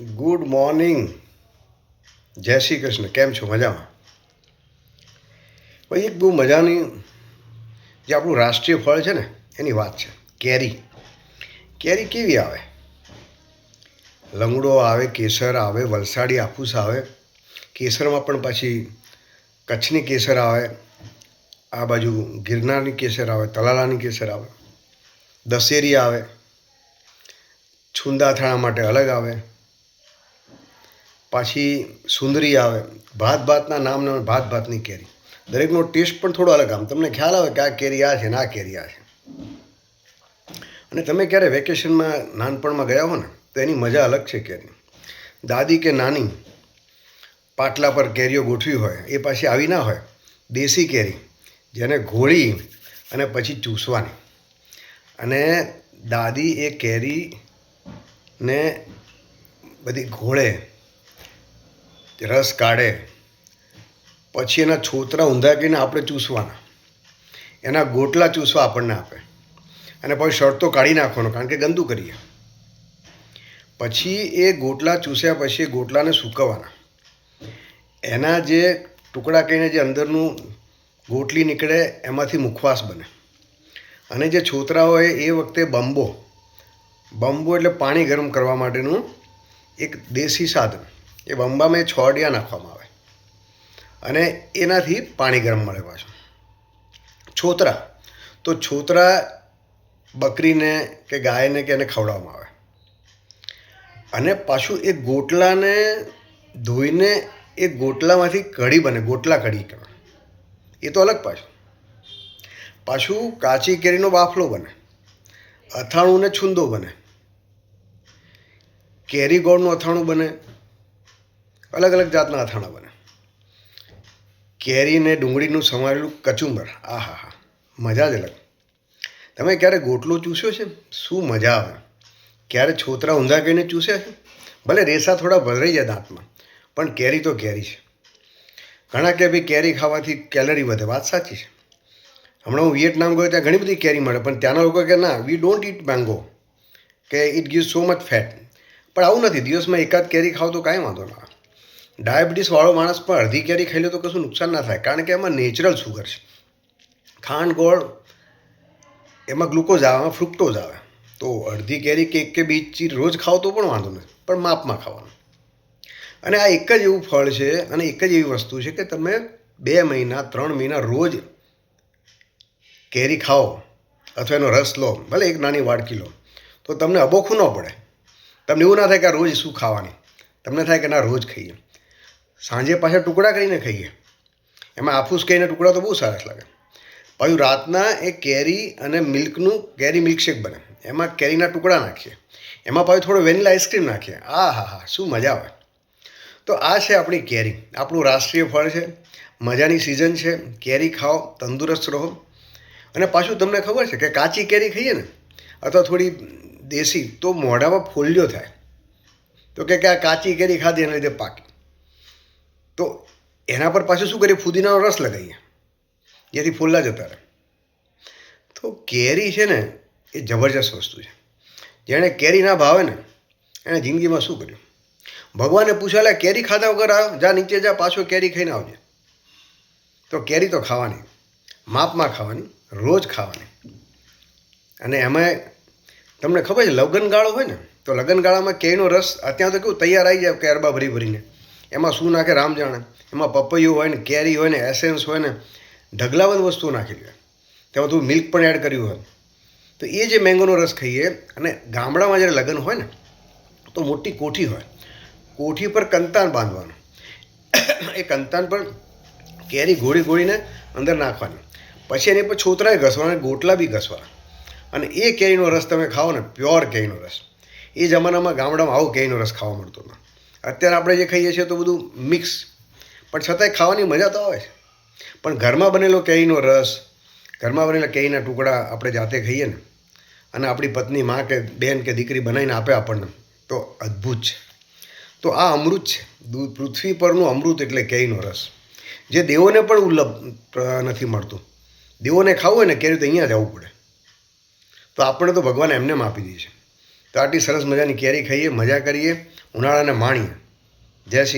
Good morning. જય શ્રી કૃષ્ણ. કેમ છો? મજામાં? ભાઈ, એક બહુ મજાની જે આપણું રાષ્ટ્રીય ફળ છે ને, એની વાત છે. કેરી. કેરી કેવી આવે? લંગડો આવે, કેસર આવે, વલસાડી આફૂસ આવે. કેસરમાં પણ પાછી કચ્છની કેસર આવે, આ બાજુ ગિરનારની કેસર આવે, તલાલાની કેસર આવે. દશેરી આવે. છુંદાથાણા માટે અલગ આવે. પાછી સુંદરી આવે. ભાત ભાતના નામના ભાત ભાતની કેરી. દરેકનો ટેસ્ટ પણ થોડો અલગ. આમ તમને ખ્યાલ આવે કે આ કેરી આ છે ને આ કેરી આ છે. અને તમે ક્યારે વેકેશનમાં નાનપણમાં ગયા હો ને, તો એની મજા અલગ છે કેરી. દાદી કે નાની પાટલા પર કેરીઓ ગોઠવી હોય, એ પાછી આવી ના હોય. દેશી કેરી, જેને ઘોળી અને પછી ચૂસવાની. અને દાદી એ કેરીને બધી ઘોળે રસ કાઢે, પછી એના છોતરા ઊંધાકીને આપણે ચૂસવાના. એના ગોટલા ચૂસવા આપણને આપે. અને પછી શર્ટ તો કાઢી નાખવાનો, કારણ કે ગંદુ કરીએ. પછી એ ગોટલા ચૂસ્યા પછી ગોટલાને સૂકવવાના. એના જે ટુકડા કહીને જે અંદરનું ગોટલી નીકળે, એમાંથી મુખવાસ બને. અને જે છોતરા હોય એ વખતે બંબો. બંબો એટલે પાણી ગરમ કરવા માટેનું એક દેશી સાધન. એ બંબામાં એ છોડિયા નાખવામાં આવે. અને એનાથી પાણી ગરમ મળે પાછું. છોતરા. તો છોતરા બકરીને કે ગાયને કે એને ખવડાવવામાં આવે. અને પાછું એ ગોટલાને ધોઈને એ ગોટલામાંથી કઢી બને, ગોટલા કઢી કહેવાય. એ તો અલગ પાછું. પાછું કાચી કેરીનો બાફલો બને, અથાણું ને છુંદો બને. કેરી ગોળનું અથાણું બને અલગ અલગ જાતના અથાણા બને. કેરી ને ડુંગળીનું સમારેલું કચુંબર આ હા હા મજા જ અલગ. તમે ક્યારે ગોટલો ચૂસ્યો છે? શું મજા આવે? ક્યારે છોતરા ઊંધા કરીને ચૂસ્યા છે? ભલે રેસા થોડા ભરાઈ જાય દાંતમાં, પણ કેરી તો કેરી છે. ઘણા કે ભાઈ કેરી ખાવાથી કેલરી વધે, વાત સાચી છે. હમણાં હું વિયેટનામ ગયો ત્યાં ઘણી બધી કેરી મળે, પણ ત્યાંના લોકો કે ના વી ડોન્ટ ઇટ મેંગો કે eat give so much fat પણ આવું નથી, દિવસમાં એકાદ કેરી ખાવ તો કાંઈ વાંધો ના ડાયાબિટીસવાળો માણસ પણ અડધી કેરી ખાઈ લે તો કશું નુકસાન ના થાય. કારણ કે એમાં નેચરલ સુગર છે. ખાંડ, ગોળ, એમાં ગ્લુકોઝ આવે, એમાં ફ્રુક્ટોઝ આવે. તો અડધી કેરી કે એક કે બીજ રોજ ખાવ તો પણ વાંધો નથી. પણ માપમાં ખાવાનું. અને આ એક જ એવું ફળ છે અને એક જ એવી વસ્તુ છે કે તમે બે મહિના, ત્રણ મહિના રોજ કેરી ખાઓ અથવા એનો રસ લો, ભલે એક નાની વાડકી લો, તો તમને અબોખું ન પડે. તમને એવું ના થાય કે રોજ શું ખાવાની. તમને થાય કે ના, રોજ ખાઈએ. સાંજે પાછા ટુકડા કરીને ખાઈએ. એમાં આફૂસ કહીને ટુકડા તો બહુ સરસ લાગે. પાછું રાતના એ કેરી અને મિલ્કનું કેરી મિલ્કશેક બને. એમાં કેરીના ટુકડા નાખીએ. એમાં પાછું થોડો વેનીલા આઈસ્ક્રીમ નાખીએ. આ હા હા, શું મજા આવે. તો આ છે આપણી કેરી. આપણું રાષ્ટ્રીય ફળ છે. મજાની સિઝન છે. કેરી ખાઓ, તંદુરસ્ત રહો. અને પાછું તમને ખબર છે કે કાચી કેરી ખાઈએ ને, અથવા થોડી દેશી, તો મોઢામાં ફોલ્યો થાય. તો કે આ કાચી કેરી ખાધી એના લીધે પાકી. તો એના પર પાછું શું કરીએ? ફુદીનાનો રસ લગાવીએ. જેથી ફૂલ્લા જતા રહે તો કેરી છે ને, એ જબરજસ્ત વસ્તુ છે. જેણે કેરી ના ભાવે ને, એણે જિંદગીમાં શું કર્યું? ભગવાને પૂછાલે કેરી ખાધા વગર આવ જા નીચે જા, પાછો કેરી ખાઈને આવજે. તો કેરી તો ખાવાની, માપમાં ખાવાની, રોજ ખાવાની. અને એમાં તમને ખબર છે, લગનગાળો હોય ને, તો લગનગાળામાં કેરીનો રસ, અત્યારે તો કેવું, તૈયાર આવી જાય કે અરબા ભરી ભરીને. એમાં શું નાખે રામ જાણે? એમાં પપૈયું હોય ને, કેરી હોય ને, એસેન્સ હોય ને ઢગલાબંધ વસ્તુઓ નાખેલી હોય. તેમાં થોડું મિલ્ક પણ એડ કર્યું હોય. તો એ જે મેંગોનો રસ ખાઈએ, અને ગામડામાં જ્યારે લગ્ન હોય ને, તો મોટી કોઠી હોય. કોઠી પર કંતાન બાંધવાનું. એ કંતાન પર કેરી ગોળી ગોળીને અંદર નાખવાની. પછી એની પર છોતરાય ઘસવાના ગોટલા બી ઘસવાના. અને એ કેરીનો રસ તમે ખાઓ ને, પ્યોર કેરીનો રસ. એ જમાનામાં ગામડામાં આવો કેરીનો રસ ખાવા મળતો હતો અત્યારે આપણે જે ખાઈએ છીએ તો બધું મિક્સ. પણ છતાંય ખાવાની મજા તો આવે છે. પણ ઘરમાં બનેલો કેરીનો રસ, ઘરમાં બનેલા કેરીના ટુકડા આપણે જાતે ખાઈએ ને, અને આપણી પત્ની માં કે બેન કે દીકરી બનાવીને આપે આપણને, તો અદ્ભુત છે. તો આ અમૃત છે. દૂધ પૃથ્વી પરનું અમૃત એટલે કેરીનો રસ. જે દેવોને પણ ઉલ્લભ નથી મળતું. દેવોને ખાવું હોય ને કેરી તો અહીંયા જવું પડે. તો આપણે તો ભગવાન એમને આપી દઈએ છે. આટલી સરસ મજાની કેરી ખાઈએ મજા કરીએ ઉનાળાને માણીએ. જય શ્રી કૃષ્ણ.